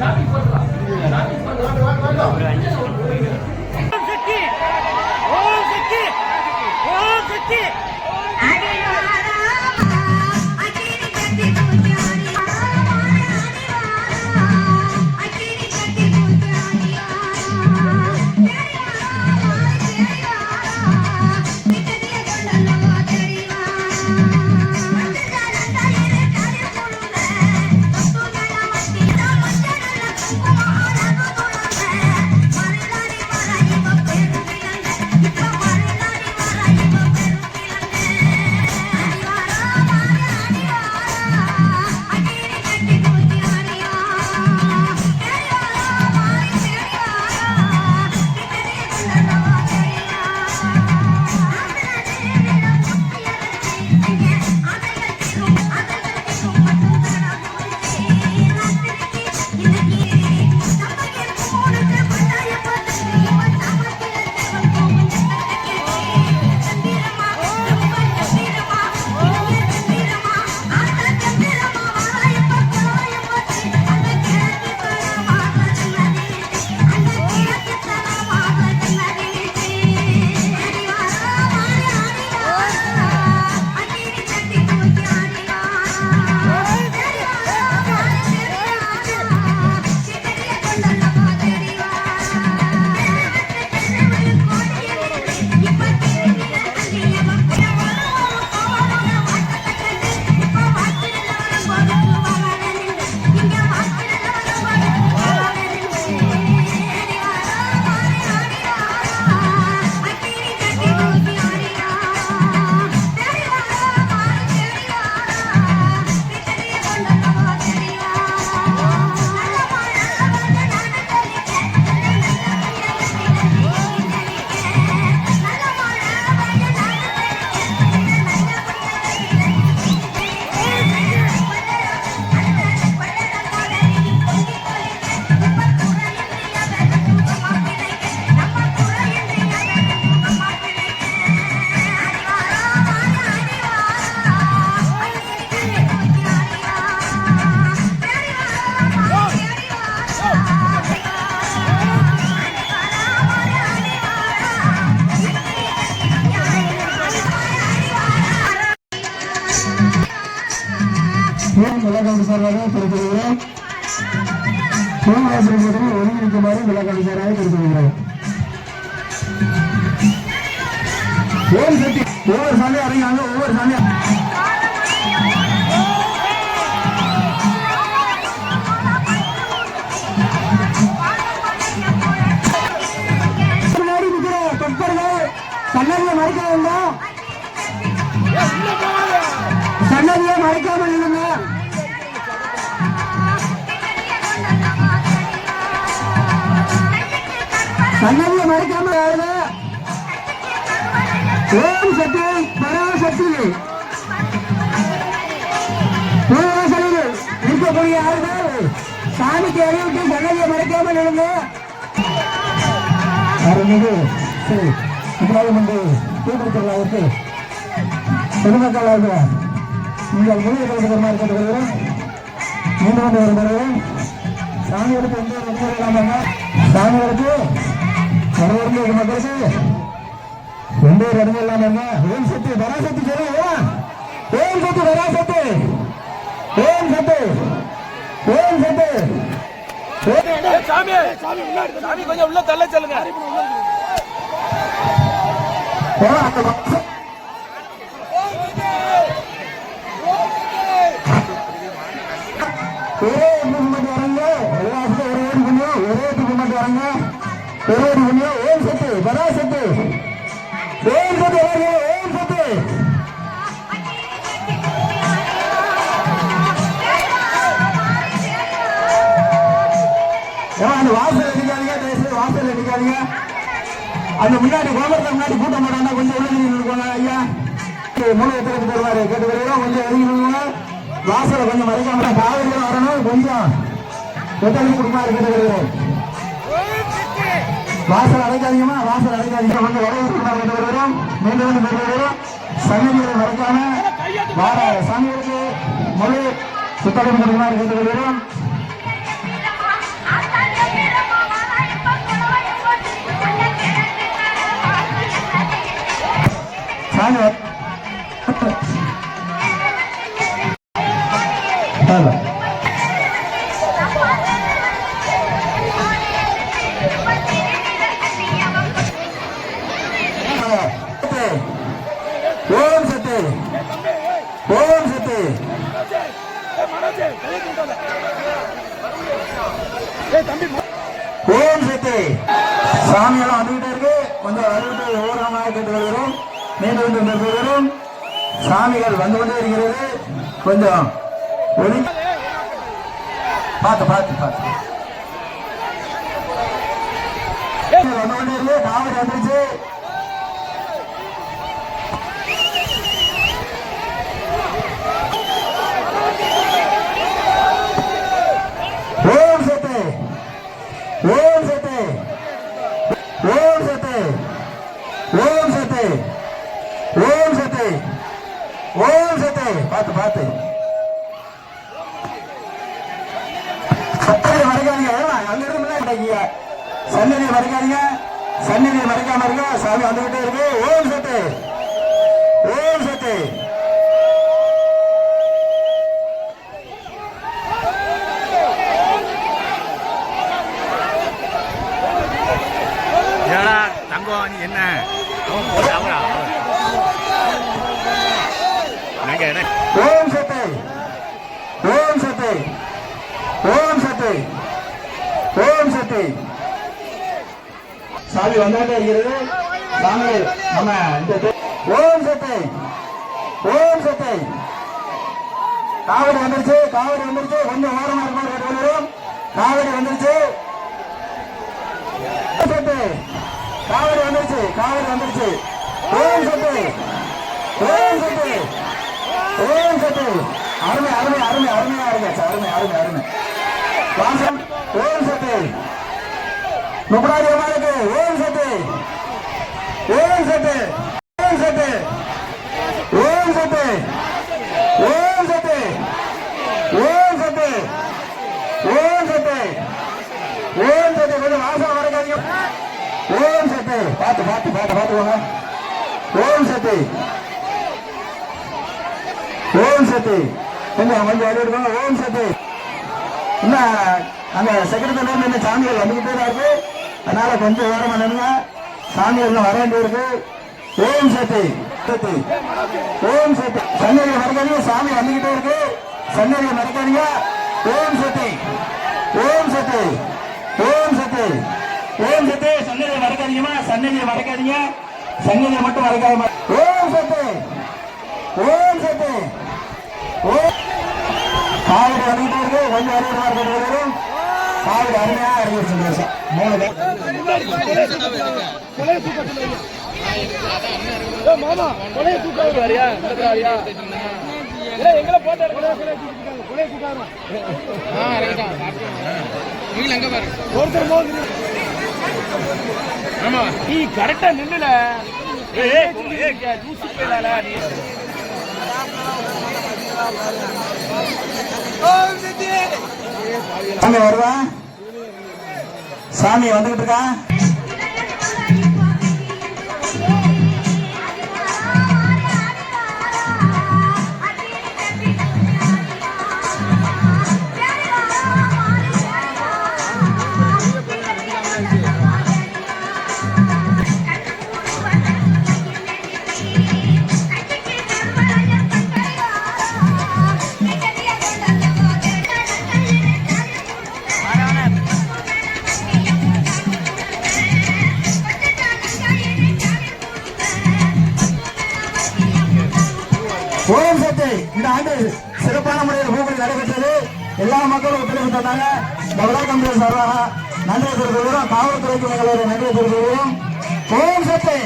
சாமி பண்ணலாம் சாமி ஓம் ஏன் விளக்கம் சார்பாக தெரிவிக்கிறோம் சோமராசிரியர் ஒருங்கிணைக்குமாறு விளக்கம் சாராக தெரிவிக்கிறோம் ஒவ்வொரு சக்தி ஒவ்வொரு சாமியும் அறிஞாங்க ஒவ்வொரு சாமியும். சன்னதியை மறைக்க வேண்டாம் சன்னதியை மறைக்காமல் இருங்க சன்னதியை மறைக்காமல் இருங்க ஓம் சக்தி பராசக்தி இருக்கக்கூடிய ஆறுகள் சாமிக்கு அறிவிட்டு சன்னதியை மறைக்காமல் இருங்க அருள்மிகு ஸ்ரீ இப்ராஹிம் என்று தூக்கிருக்கிறாருக்கு பொதுமக்களாக நீங்கள் முடிவு பெறுமாறு கேட்டுக்கொள்கிறோம். மீண்டும் வந்து ஒரு முறை சாமிகளுக்கு எந்த ஒரு உதவி வரவேற்பு மக்களுக்கு எந்த ஒரு இடமும் இல்லாம இருங்க. ஓம் சக்தி வராசக்தி சொல்லுங்க ஓம். சக்தி வராசக்தி. ஓம் சக்தி. ஓம் சக்தி. ஓம் சாமி. சாமி கொஞ்சம் உள்ள தள்ள சொல்லுங்க. ஒரே மட்டும் வரங்க. எல்லாத்துக்கும் ஒரே மட்டும் வரங்க. ஒரே எண் ஓம் சத்து பரா சத்து. ஓம் சத்து வரங்க ஓம் சத்து. ஏன் அந்த வாசல் அடிக்காதீங்க தயவுசெய்து வாசல் அடிக்காதீங்க அந்த முன்னாடி கோபுரத்தை முன்னாடி கூட்டம் போட்டாங்க கொஞ்சம் உள்ள நின்றுக்கோங்க ஐயா. மூணு எத்தனை தருவாரு கேட்டு வருகிறோம் கொஞ்சம் இறங்கி நில்லுங்க. வாசலை கொஞ்சம் மறைக்காம காவிரிகள் வரணும். கொஞ்சம் ஒத்துழைப்பு கொடுக்குமாறு இருக்கிறது வாசல் அடைக்காதீங்கம்மா வாசல் அடைக்காதீங்க. வந்து வரவேற்கிறோம் வருகிறோம். மீண்டும் வந்து வருகிறோம். சன்னிதிகளை மறக்காம வார சாமிகளுக்கு முழு சுத்தகம் கொடுக்கலாம் கேட்டு வருகிறோம். சாமி Hello. ஓம் சத்து? சாமியெல்லாம் வந்துகிட்டே இருக்கு. கொஞ்சம் அறுபது ஓரமாக கேட்டுக்கொள்கிறோம். மீண்டும் மீண்டும் பெறுகிறோம் சாமிகள் வந்து கொண்டே இருக்கிறது. கொஞ்சம் ஒதுங்கி பார்த்து பார்த்து பார்த்து. வந்து கொண்டே இருக்கு. காவடி வந்துருச்சு பார்த்து பார்த்து. சட்டை வரைக்காதீங்க அங்கிருந்து முன்னாடி சன்னதி வரைக்காதீங்க சன்னதி வரைக்காம இருக்க சாமி வந்துகிட்டே இருக்கு. ஓம் சட்டு சத்தை ஓம் சத்தை சாமி வந்தாட்டே இருக்கிறது. சாமி நம்ம இந்த ஓம் சத்தை ஓம் சத்தை காவடி வந்துருச்சு காவடி வந்துருச்சு. கொஞ்சம் ஓரமா இருக்கும் கேட்டுக்கொள்கிறோம் காவடி வந்துருச்சு. சத்தை காவடி வந்துருச்சு காவடி வந்துருச்சு. ஓம் சத்தை ஓம் சத்தை ஓம் சத்து அருமை அருமை அருமை அருமையா இருங்க அருமை அருமை அருமை. வாசம் ஓம் சத்து முப்படாதி அம்மாளுக்கு ஓம் சத்து ஓம் சத்து ஓம் சத்து ஓம் சத்து ஓம் சத்து ஓம் சத்து ஓம் சத்து ஓம் சத்து கொஞ்சம் வாசம் வரைக்காதீங்க ஓம் சத்து பார்த்து பார்த்து பார்த்து பார்த்துக்கோங்க ஓம் சத்து ஓம் சத்து கொஞ்சம் கொஞ்சம் வழி எடுக்கணும் ஓம் சக்தி இன்னும் அந்த செக்ரட்டரி இன்னும் சாமிகள் வந்துகிட்டே தான் இருக்கு. அதனால கொஞ்சம் ஓரமா நின்னுங்க சாமிகள் இன்னும் வர வேண்டி இருக்கு ஓம் சக்தி சக்தி. ஓம் சக்தி. சன்னதியை மறக்காதீங்க சாமி வந்துகிட்டே இருக்கு. சன்னதியை மறக்காதீங்க. ஓம் சக்தி ஓம் சக்தி ஓம் சக்தி. ஓம் சக்தி சன்னதியை மறக்காதீங்கம்மா. சன்னதியை மறக்காதீங்க. சன்னதியை மட்டும் மறக்காதீங்க ஓம் சக்தி ஓம் சக்தி. ஓம் காவிரி அறிவிப்பார்கள் கொஞ்சம் அறிவிப்பார்கள் காவிரி அருமையாக அறிவிச்சிருந்தாங்க மூணு பேர். மாமா கொலையை நீ கரெக்டா நின்னுல ஏய் ஏய் சாமி வருதா? சாமி வந்துகிட்டு இருக்கா? எல்லா மக்களும் ஒத்துழைப்பு தந்தாங்க இந்த கம்பெனி சார்பாக நன்றியை தெரிவிக்கிறோம் காவல்துறைக்கு எங்களுடைய நன்றியை தெரிவிக்கிறோம் ஓம் சக்தி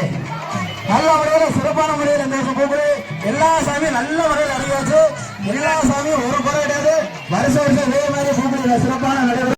நல்ல முறையில் சிறப்பான முறையில் இந்த வருஷம் எல்லா சாமியும் நல்ல முறையில் நடைபெற்று எல்லா சாமியும் ஒரு குறை கிடையாது. வருஷம் வருஷம் இதே மாதிரி பூமி சிறப்பான நடைபெறும்